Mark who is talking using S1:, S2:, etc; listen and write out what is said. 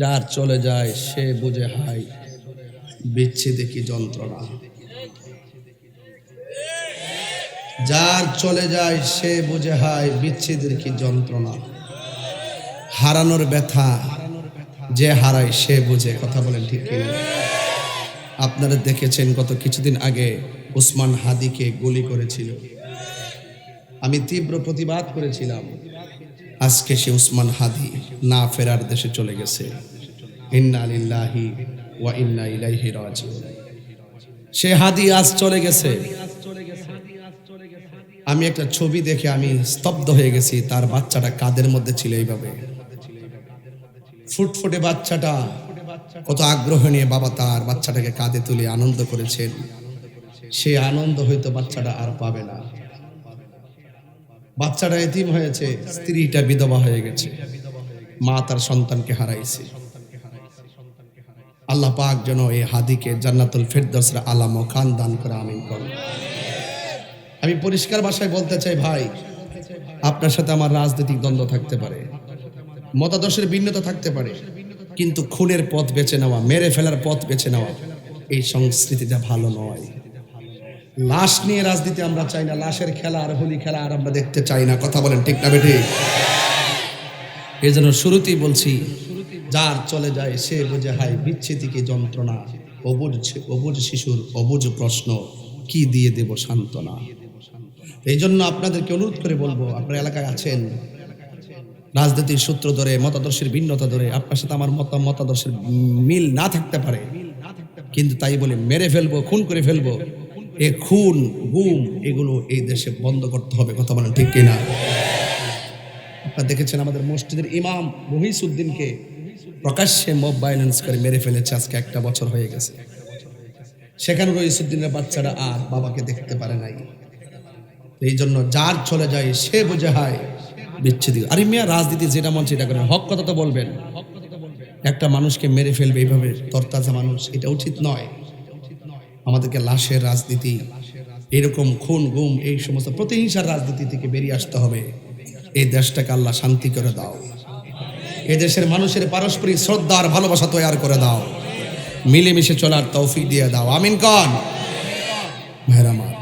S1: যার চলে যায়, সে বুঝে হাই বিচ্ছেদে কি যন্ত্রণা। যার চলে যায়, সে বুঝে হায়, বিচ্ছেদের কি যন্ত্রণা। হারানোর ব্যথা, যে হারায়, সে বুঝে। কথা বলেন ঠিক আপনারা দেখেছেন, গত কিছুদিন আগে উসমান হাদিকে গুলি করেছিল। আমি তীব্র প্রতিবাদ করেছিলাম। আজকে সে উসমান হাদি না ফেরার দেশে চলে গেছে। ইন্না ওয়া ইন্না সে হাদি আজ চলে গেছে। আমি একটা ছবি দেখে আমি স্তব্ধ হয়ে গেছি, তার বাচ্চাটা কাদের মধ্যে ছিল এইভাবে। ফুটফুটে বাচ্চাটা কত আগ্রহ নিয়ে বাবা তার বাচ্চাটাকে কাঁধে তুলে আনন্দ করেছেন। সে আনন্দ হয়তো বাচ্চাটা আর পাবে না। বাচ্চাটা এতিম হয়েছে, স্ত্রীটা বিধবা হয়ে গেছে। মা তার সন্তানকে হারাইছে। আল্লাহ পাক যেন এই হাদিকে জান্নাতুল ফেরদৌসরা আলাম খান দান করে আমিন করুন। আমি পরিষ্কার ভাষায় বলতে চাই, ভাই, আপনার সাথে আমার রাজনৈতিক দ্বন্দ্ব থাকতে পারে, মতাদর্শের ভিন্নতা থাকতে পারে, কিন্তু খুনের পথ বেছে নেওয়া, মেরে ফেলার পথ বেছে নেওয়া, এই সংস্কৃতিটা ভালো নয়। লাশ নিয়ে রাজনীতি আমরা চাই না, লাশের খেলা আর হোলি খেলা আর আমরা দেখতে চাই না। কথা বলেন ঠিক না বেঠি? এই জন্য শুরুতেই বলছি, যার চলে যায় সে বুঝে হায় বিচ্ছেদিকে যন্ত্রণা। অবুজ অবুজ শিশুর অবুজ প্রশ্ন, কি দিয়ে দেব সান্ত্বনা? এই জন্য আপনাদেরকে অনুরোধ করে বলব, আপনার এলাকায় আছেন, রাজনীতির সূত্র ধরে, মতাদর্শের ভিন্নতা ধরে, আপনার সাথে আমার মত, মতাদর্শের মিল না থাকতে পারে। কিন্তু তাই বলে মেরে ফেলব, খুন করে ফেলব। এ খুন, গুম, এগুলো এই দেশে বন্ধ করতে হবে, কথা বলেন ঠিক কিনা? আপনারা দেখেছেন আমাদের মসজিদের ইমাম মহিসুদ্দিনকে প্রকাশ্যে মব ভায়োলেন্স করে মেরে ফেলেছে, আজকে একটা বছর হয়ে গেছে। সেখানে রইসুদ্দিনের বাচ্চারা আর বাবাকে দেখতে পারে নাই। এই জন্য যার চলে যায়, সে বুঝে হয়, বিচ্ছেদ। আরে মিয়া রাজনীতি যেটা মন সেটা করেন। হক কথা তো বলবেন। একটা মানুষকে মেরে ফেলবে এইভাবে তরতাজা মানুষ, এটা উচিত নয়। আমাদেরকে লাশের রাজনীতি, এরকম খুন, গুম, এই সমস্ত প্রতিহিংসার রাজনীতি থেকে বেরিয়ে আসতে হবে। এই দেশটাকে আল্লাহ শান্তি করে দাও। এ দেশের মানুষের পারস্পরিক শ্রদ্ধা আর ভালোবাসা তৈরি করে দাও। মিলেমিশে চলার তৌফিক দিয়ে দাও। আমিন কন। ভাইরামা